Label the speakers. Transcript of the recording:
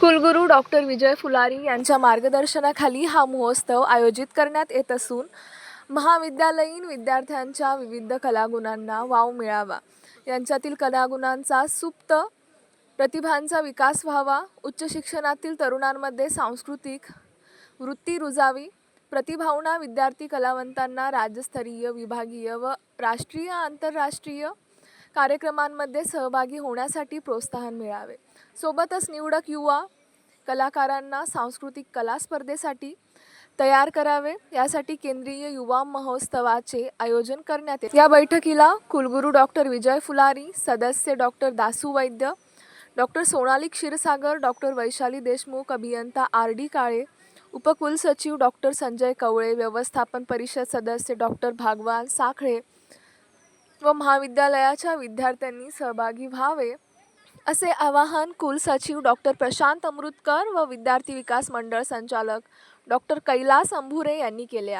Speaker 1: कुलगुरू डॉक्टर विजय फुलारी यांच्या मार्गदर्शनाखाली हा महोत्सव आयोजित करण्यात येत असून महाविद्यालयीन विद्यार्थ्यांच्या विविध कलागुणांना वाव मिळावा. यांच्यातील कलागुणांचा सुप्त प्रतिभांचा विकास व्हावा. उच्च शिक्षणातील तरुणांमध्ये सांस्कृतिक वृत्ती रुजावी. प्रतिभावना विद्यार्थी कलावंतांना राज्यस्तरीय विभागीय व राष्ट्रीय आंतरराष्ट्रीय कार्यक्रमांमध्ये सहभागी होण्यासाठी प्रोत्साहन मिळावे. सोबतच निवडक युवा कलाकारांना सांस्कृतिक कला स्पर्धेसाठी तयार करावे. यासाठी केंद्रीय युवा महोत्सवाचे आयोजन करण्यात येते. या बैठकीला कुलगुरू डॉक्टर विजय फुलारी सदस्य doctor Dasu Vaidya doctor Sonali Kshirsagar doctor Vaishali Deshmukh अभियंता आर डी काळे उपकुलसचिव डॉक्टर संजय कवळे व्यवस्थापन परिषद सदस्य डॉक्टर भागवान साखळे व महाविद्यालयाच्या विद्यार्थ्यांनी सहभागी व्हावे असे आवाहन कुलसचिव डॉक्टर प्रशांत अमृतकर व विद्यार्थी विकास मंडळ संचालक डॉक्टर कैलास अंभुरे यांनी केले आहे.